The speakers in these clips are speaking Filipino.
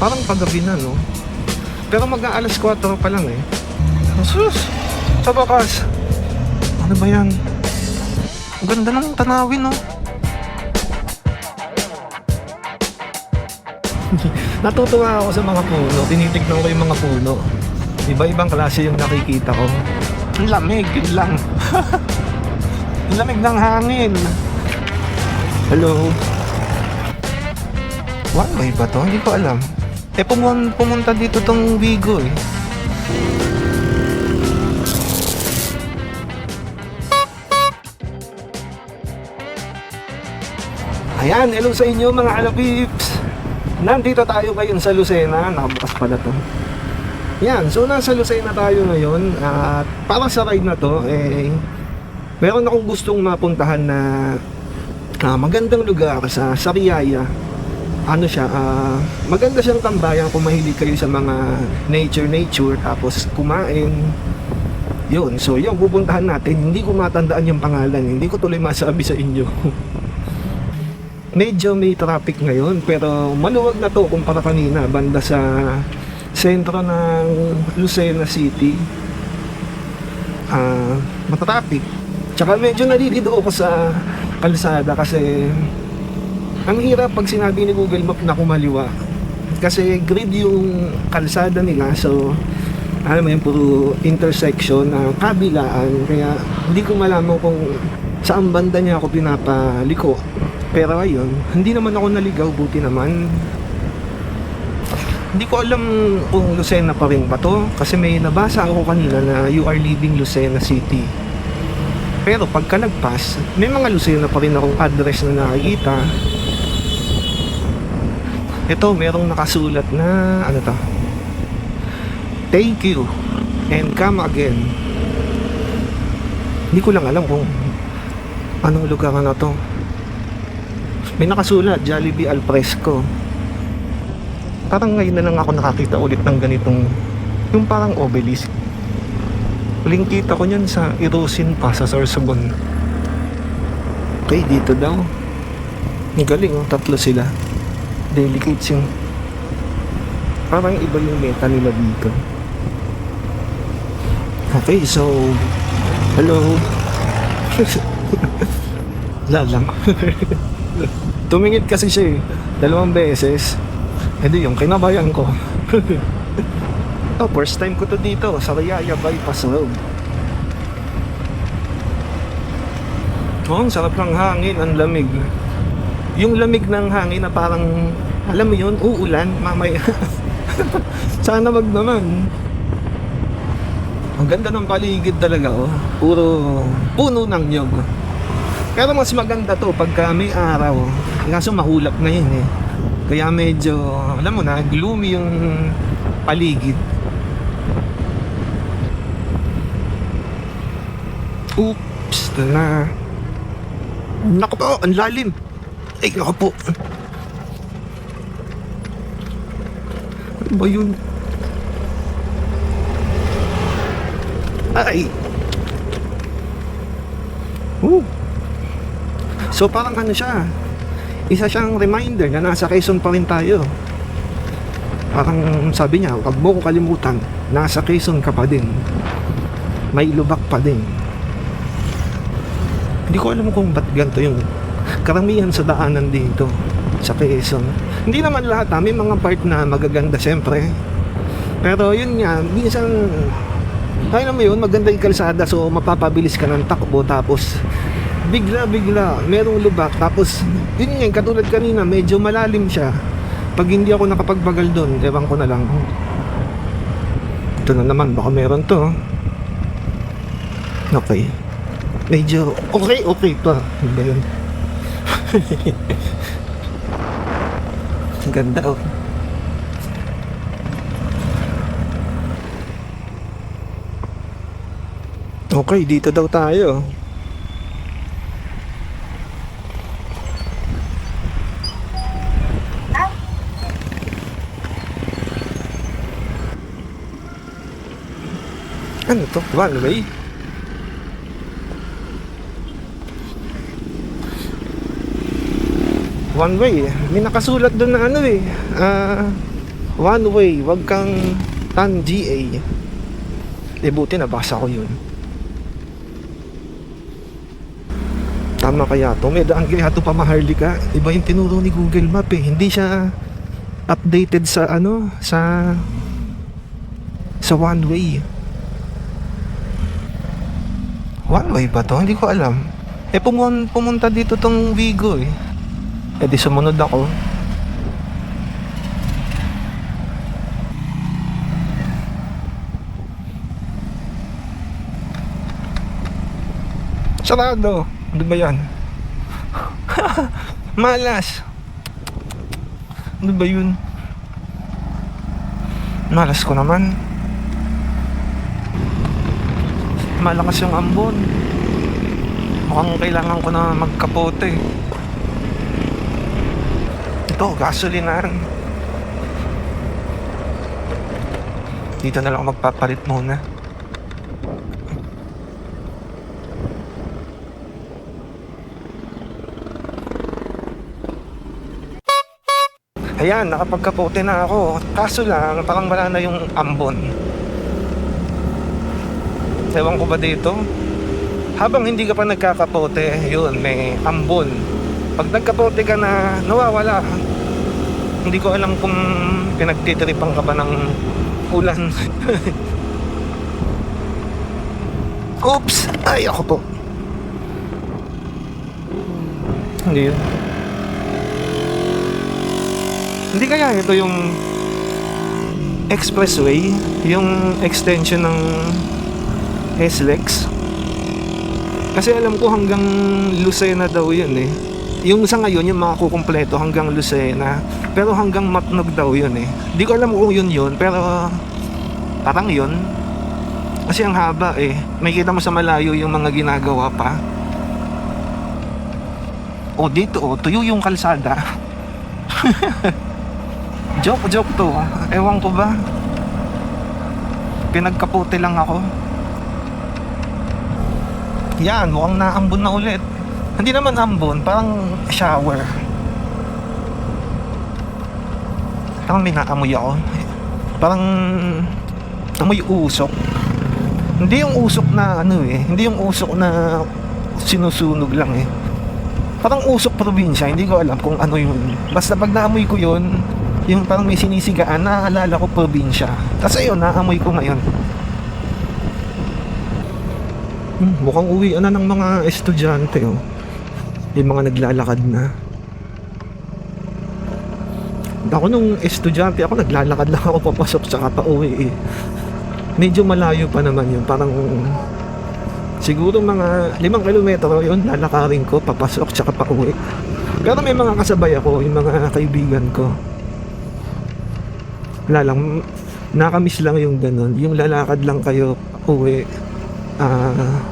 Parang paggabi na, no? Pero mag-aalas 4 pa lang eh. Sus! Sa bakas! Ano ba yan? Ganda ng tanawin, no? Natutuwa ako sa mga puno. Tinitignan ko yung mga puno. Iba-ibang klase yung nakikita ko. Ang lamig, yun lang. Ang lamig ng hangin. Hello? One way ba to? Hindi ko alam. Eh, pumun pumunta dito tong Vigo eh. Ayan, hello sa inyo mga alapips. Nandito tayo ngayon sa Lucena. Nakabukas pala to. Yan, so nasa Lucena tayo ngayon at para sa ride na to, eh, meron akong gustong mapuntahan na ah, magandang lugar sa Sariaya. Ano siya, ah, maganda siyang tambayan kung mahilig kayo sa mga nature-nature tapos kumain. Yun, so yun, pupuntahan natin. Hindi ko matandaan yung pangalan, hindi ko tuloy masabi sa inyo. Medyo may traffic ngayon pero maluwag na to kumpara kanina banda sa sentro ng Lucena City. Ah, matraffic. Tsaka medyo nalilido ako sa kalsada kasi ang hirap pag sinabi ni Google Map na kumaliwa. Kasi grid yung kalsada nila so alam mo yun, puro intersection na kabilaan kaya hindi ko malaman kung saan banda niya ako pinapaliko. Pero ayun, hindi naman ako naligaw, buti naman. Hindi ko alam kung Lucena pa rin ba to kasi may nabasa ako kanina na you are leaving Lucena City. Pero pagka nagpas, may mga Lucena pa rin akong address na nakikita. Ito, merong nakasulat na ano to? Thank you and come again. Hindi ko lang alam kung anong lugar na to. May nakasulat, Jollibee Al Fresco. Parang ngayon na lang ako nakakita ulit ng ganitong, yung parang obelisk. Huling kita ko niyan sa Erosin pa sa Sorsogon. Okay, dito daw. Ang galing oh, tatlo sila. Delicates yung... Parang iba yung meta nila dito. Okay, so... Hello. Wala lang. Tumingit kasi siya eh. Dalawang beses. Eh di yung kinabayan ko. oh, first time ko to dito sa Riyaya Bypass Road. Oh, ang sarap ng hangin, ang lamig. Yung lamig ng hangin na parang, alam mo yun, uulan, mamaya. Sana wag naman. Ang ganda ng paligid talaga, oh. Puro puno ng nyog. Pero mas maganda to pagka may araw. Kaso mahulap ngayon eh. Kaya medyo, alam mo na, gloomy yung paligid. Oops, na. Naku po, ang lalim. Ay, naku po. Ano ba yun? Ay. Ooh. So parang ano siya, isa siyang reminder na nasa Quezon pa rin tayo. Parang sabi niya, huwag mo ko kalimutan, nasa Quezon ka pa din. May lubak pa din. Hindi ko alam kung ba't ganito yung karamihan sa daanan dito sa Quezon. Hindi naman lahat ha, may mga part na magaganda siyempre. Pero yun nga, minsan kaya naman yun, maganda yung kalsada so mapapabilis ka ng takbo tapos bigla bigla merong lubak tapos yun yan katulad kanina medyo malalim siya. Pag hindi ako nakapagbagal doon ewan ko na lang. Ito na naman baka meron to. Okay. Medyo okay okay pa. Ba yun ang ganda oh Okay, dito daw tayo. Ano to? One way? One way. May nakasulat doon na ano eh. Ah, One way, wag kang tan GA. Eh buti nabasa ko yun. Tama kaya to. May daan kaya to pa Maharlika. Iba yung tinuro ni Google Map eh. Hindi siya updated sa ano, sa sa one way. One way ba to? Hindi ko alam. Eh pumun pumunta dito tong Vigo eh. Eh di sumunod ako. Sarado. Ano ba yan? Malas. Ano ba yun? Malas ko naman. Malakas yung ambon. Mukhang kailangan ko na magkapote. Ito, gasolinary. Dito na lang magpapalit muna. Ayan, nakapagkapote na ako. Kaso lang, parang wala na yung ambon. Ewan ko ba dito? Habang hindi ka pa nagkakapote, yun, may ambon. Pag nagkapote ka na, nawawala. Hindi ko alam kung pinagtitripan ka ba ng ulan. Oops! Ay, ako po. Hindi. Hindi kaya ito yung expressway, yung extension ng SLEX. Kasi alam ko hanggang Lucena daw yun eh. Yung sa ngayon, yung mga kukumpleto hanggang Lucena. Pero hanggang Matnog daw yun eh. Hindi ko alam kung yun yun, pero parang yun. Kasi ang haba eh. May kita mo sa malayo yung mga ginagawa pa. O dito, oh, tuyo yung kalsada. Joke, joke to. Ewan ko ba? Pinagkapote lang ako. Yan, mukhang naambon na ulit. Hindi naman ambon, parang shower. Parang may naamoy ako. Parang amoy usok. Hindi yung usok na ano eh, hindi yung usok na sinusunog lang eh. Parang usok probinsya, hindi ko alam kung ano yun. Basta pag naamoy ko yun, yung parang may sinisigaan, naaalala ko probinsya. Tapos ayun, naamoy ko ngayon. Hmm, mukhang uwi na ng mga estudyante oh. Yung mga naglalakad na. Ako nung estudyante ako, naglalakad lang ako papasok tsaka pa uwi eh. Medyo malayo pa naman yun. Parang siguro mga limang kilometro yun, lalakarin ko papasok tsaka pa uwi. Pero may mga kasabay ako, yung mga kaibigan ko. Wala lang, nakamiss lang yung ganun. Yung lalakad lang kayo uwi. Ah,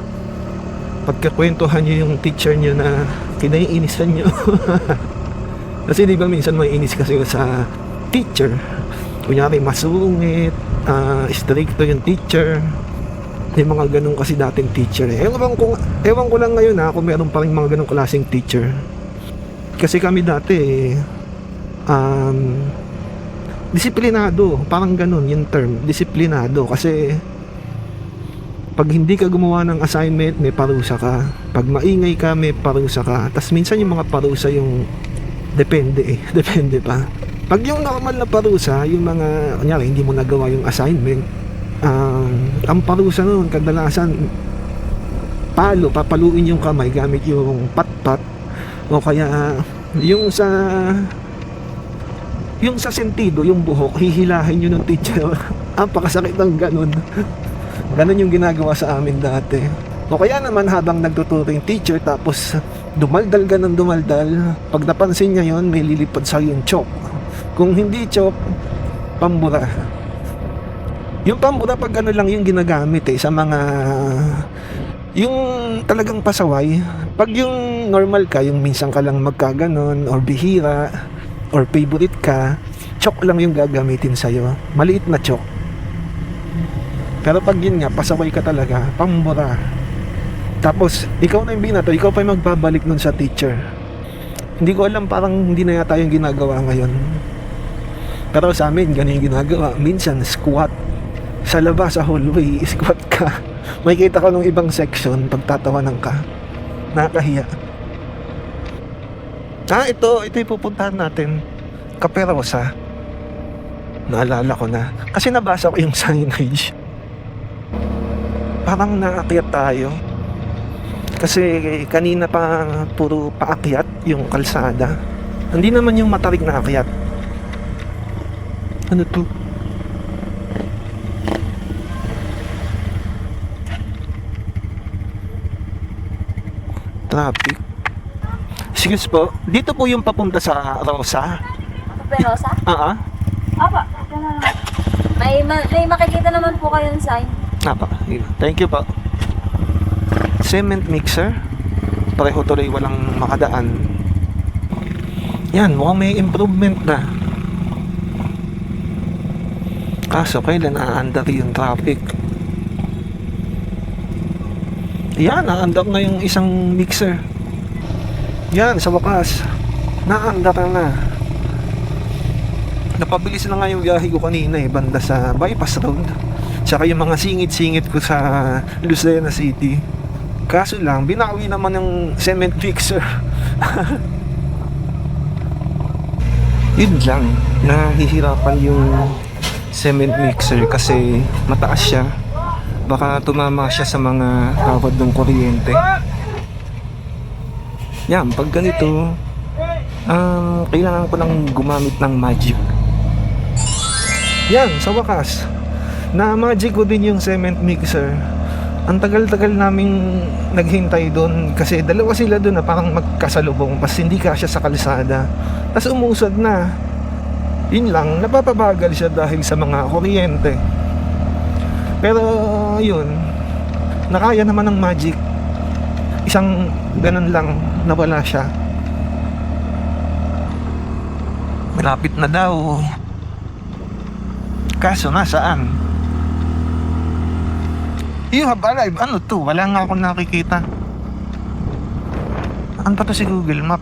pagkakwentuhan nyo yung teacher nyo na kinaiinisan nyo. kasi di ba minsan may inis kasi sa teacher. Kunyari masungit, ah, stricto yung teacher. May mga ganun kasi dating teacher eh. Ewan ko, ewan ko lang ngayon ha, kung meron pa rin mga ganun klaseng teacher. Kasi kami dati um, disiplinado, parang ganun yung term, disiplinado kasi pag hindi ka gumawa ng assignment, may parusa ka. Pag maingay ka, may parusa ka. Tapos minsan yung mga parusa yung depende eh, depende pa. Pag yung normal na parusa, yung mga, kunyari, hindi mo nagawa yung assignment, um, ang parusa noon, kadalasan, palo, papaluin yung kamay gamit yung patpat, o kaya, yung sa, yung sa sentido, yung buhok, hihilahin yun ng teacher. ang pakasakit ng ganun. Ganun yung ginagawa sa amin dati. O kaya naman habang nagtuturo yung teacher tapos dumaldal ka ng dumaldal, pag napansin niya yon may lilipad sa yung chok. Kung hindi chok, pambura. Yung pambura pag ano lang yung ginagamit eh sa mga yung talagang pasaway. Pag yung normal ka, yung minsan ka lang magkaganon or bihira or favorite ka, chok lang yung gagamitin sa'yo. Maliit na chok. Pero pag yun nga, pasaway ka talaga, pambura. Tapos, ikaw na yung binato, ikaw pa yung magbabalik nun sa teacher. Hindi ko alam, parang hindi na yata yung ginagawa ngayon. Pero sa amin, ganun yung ginagawa. Minsan, squat. Sa labas, sa hallway, squat ka. May kita ko nung ibang section, pagtatawanan ka. Nakakahiya. Ah, ito, ito yung pupuntahan natin. Kaperosa. Naalala ko na. Kasi nabasa ko yung signage. Parang naakyat tayo. Kasi kanina pa puro paakyat yung kalsada. Hindi naman yung matarik na akyat. Ano to? Traffic. Excuse po, dito po yung papunta sa Rosa. Perosa? Ah, ah. Apa, ito na lang. May, ma- may makikita naman po kayong sign. Napa, thank you po. Cement mixer. Pareho tuloy walang makadaan. Yan, mukhang may improvement na. Kaso kailan aandar yung traffic? Yan, naandar na yung isang mixer. Yan, sa wakas. Naandar na. Napabilis na nga yung biyahe ko kanina eh, banda sa bypass road. Tsaka yung mga singit-singit ko sa Lucena City. Kaso lang, binawi naman ng cement mixer. Yun lang, nahihirapan yung cement mixer kasi mataas siya. Baka tumama siya sa mga kawad ng kuryente. Yan, pag ganito, ah, kailangan ko lang gumamit ng magic. Yan, sa wakas. Na magic ko din yung cement mixer. Ang tagal-tagal naming naghintay doon kasi dalawa sila doon na parang magkasalubong pas hindi kasya sa kalsada. Tapos umusad na. Yun lang, napapabagal siya dahil sa mga kuryente. Pero yun, nakaya naman ng magic. Isang ganun lang, nawala siya. Malapit na daw. Kaso nasaan? You have arrived. Ano to? Wala nga akong nakikita. Ano pa to si Google Map?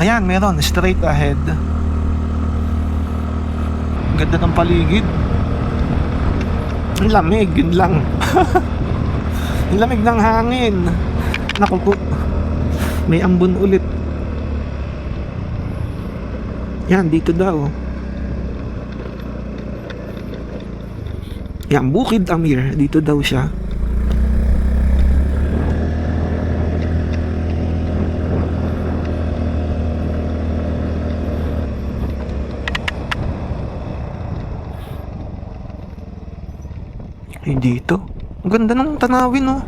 Ayan, meron. Straight ahead. Ganda ng paligid. Ang lamig, yun lang. Ang lamig ng hangin. Naku. May ambon ulit. Yan, dito daw. Yan, Bukid Amir. Dito daw siya. Ay, dito. Ang ganda ng tanawin, oh.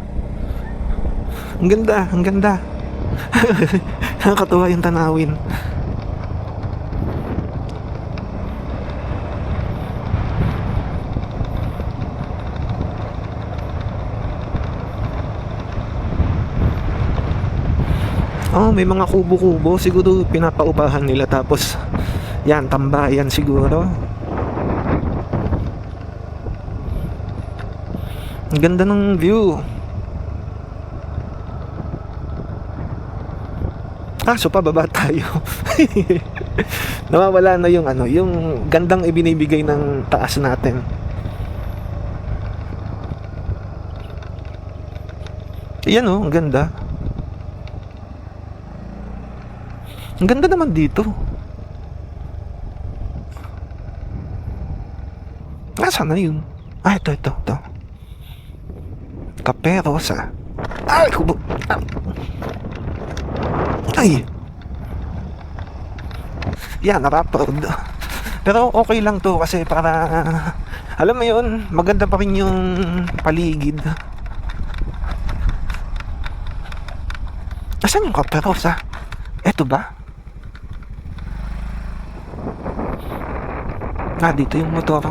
Ang ganda, ang ganda. Nakakatuwa yung tanawin. Oh, may mga kubo-kubo. Siguro pinapaupahan nila tapos yan, tambayan siguro. Ang ganda ng view. Ah, so pababa tayo. Nawawala na yung ano, yung gandang ibinibigay ng taas natin. Yan oh, ang ganda. Ang ganda naman dito. Nasaan na yun? Ah, ito, ito, ito. Kaperosa. Ay, kubo. Ay. Yan, naraproad. Pero okay lang to kasi para, alam mo yun, maganda pa rin yung paligid. Asan yung kaperosa? Eto ba? Ah, dito yung motor.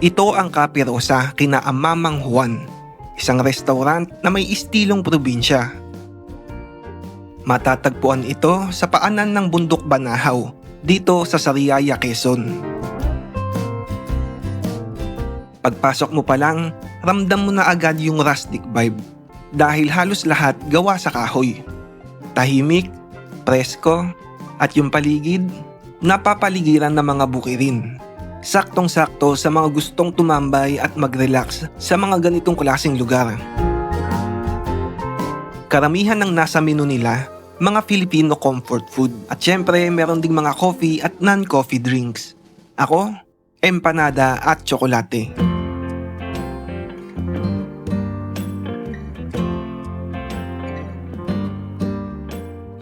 Ito ang Kapirosa kina Amamang Juan, isang restaurant na may istilong probinsya. Matatagpuan ito sa paanan ng Bundok Banahaw, dito sa Sariaya, Quezon. Pagpasok mo pa lang, ramdam mo na agad yung rustic vibe. Dahil halos lahat gawa sa kahoy. Tahimik, presko, at yung paligid, napapaligiran ng mga bukirin. Saktong-sakto sa mga gustong tumambay at mag-relax sa mga ganitong klaseng lugar. Karamihan ng nasa menu nila, mga Filipino comfort food. At syempre, meron ding mga coffee at non-coffee drinks. Ako, empanada at tsokolate.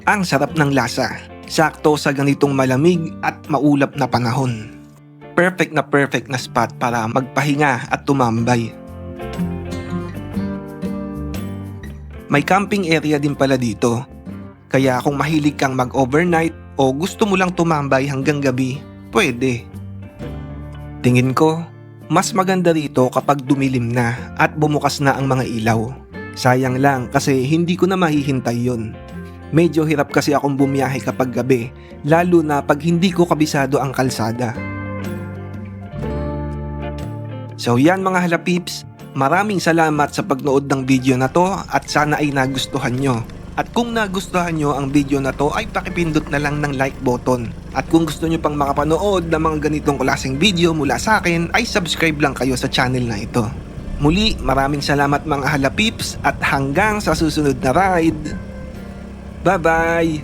Ang sarap ng lasa, sakto sa ganitong malamig at maulap na panahon. Perfect na perfect na spot para magpahinga at tumambay. May camping area din pala dito. Kaya kung mahilig kang mag-overnight o gusto mo lang tumambay hanggang gabi, pwede. Tingin ko, mas maganda rito kapag dumilim na at bumukas na ang mga ilaw. Sayang lang kasi hindi ko na mahihintay yon. Medyo hirap kasi akong bumiyahe kapag gabi, lalo na pag hindi ko kabisado ang kalsada. So yan mga halapips, maraming salamat sa pagnood ng video na to at sana ay nagustuhan nyo. At kung nagustuhan nyo ang video na to ay pakipindot na lang ng like button. At kung gusto nyo pang makapanood ng mga ganitong klaseng video mula sa akin ay subscribe lang kayo sa channel na ito. Muli, maraming salamat mga halapips at hanggang sa susunod na ride. Bye-bye!